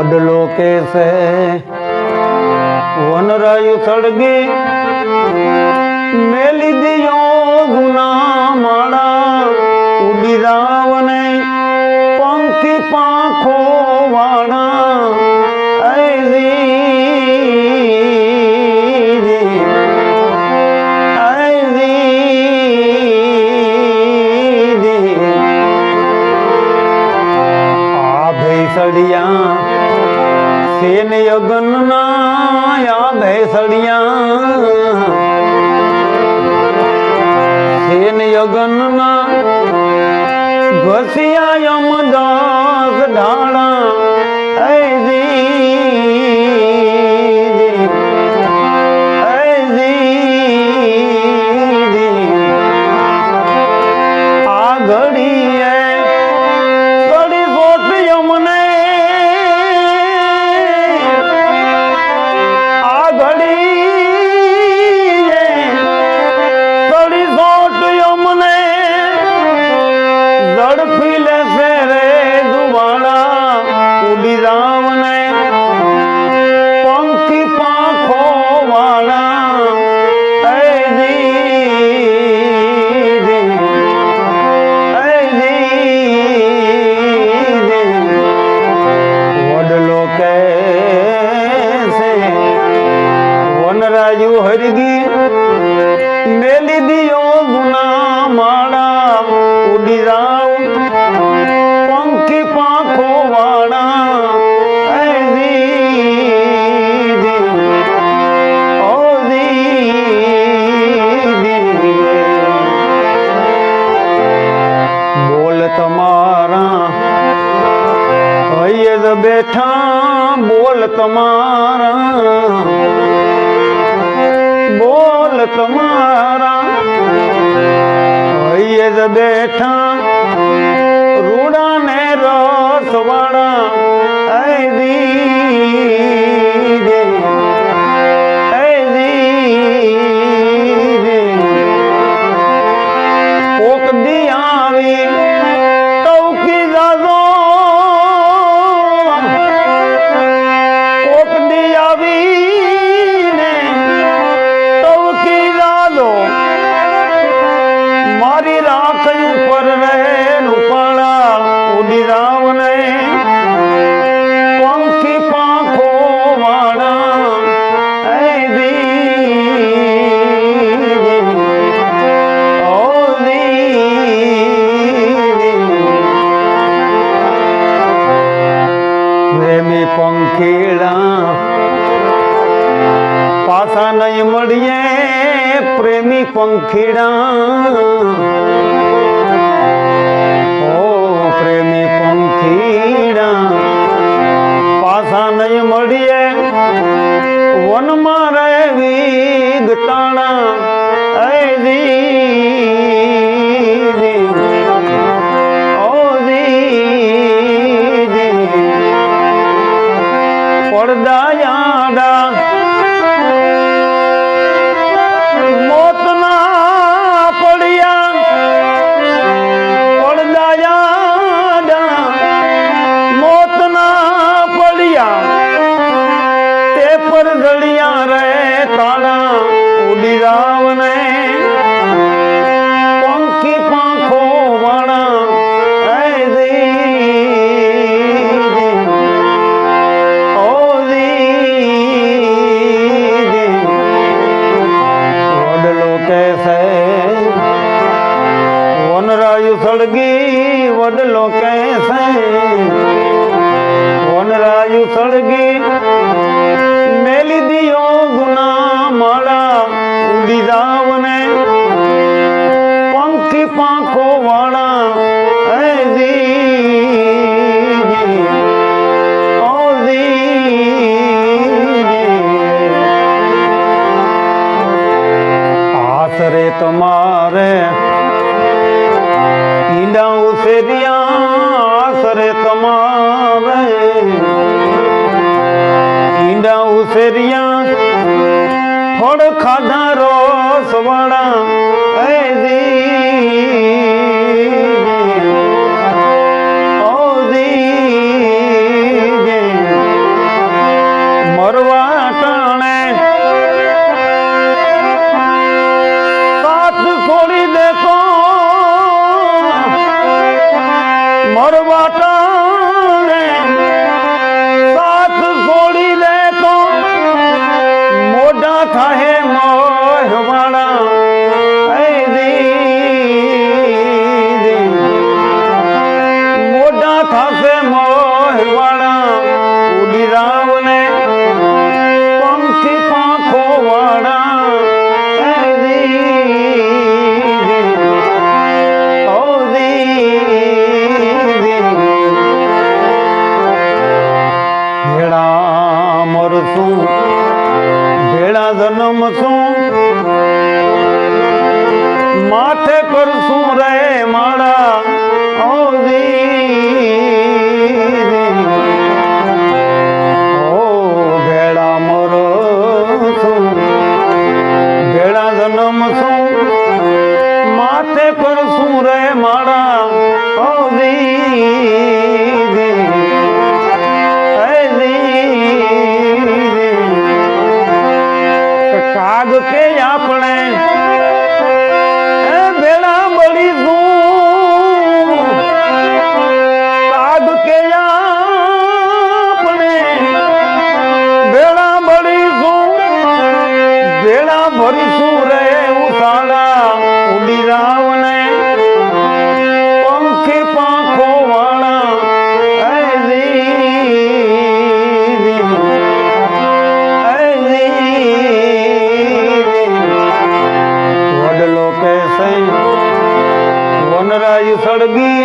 વડલો કે છે વનરાયુ સળગી. મેલી દિયો ગુના માળા. ઉડી રાવને પંખી પાંખો વાળા. સળિયા સેન યગન ના આ ભેસડિયા સેન યગન ના ઘસિયા યમદાસ ઢાળા આ ઘડી મેલી દિયો ગુના માળા ઉડી જાઉ. પંખી પાંખો વાળા બોલ તમારા હૈયદ બેઠા, બોલ તમારા. બોલ मारा बैठा रूड़ा ने रस वारा दी પ્રેમી પંખીડા. પાછા નહીં મળીએ પ્રેમી પંખીડા. ઓ પ્રેમી પંખીડા. પડદાયાડા મોતના પડ્યા. પડદાયાડા મોતના પડ્યા. તે પર જડિયા રે તારા ઉડી રાવને. સળગી વડલો કહેશે. વનરાયુ સળગી, મેલી દિયો ગુના માળા ઉડી જાવને. પંખી પાંખો વાળા આસરે તમારે ઈંડા ઉછેર્યા આસરે તમારે ઈંડા ઉછેર્યા ફળ ખાધા રસ ભેળા જન્મ છું. માથે કરશું રે માળા? ઓ વનરાય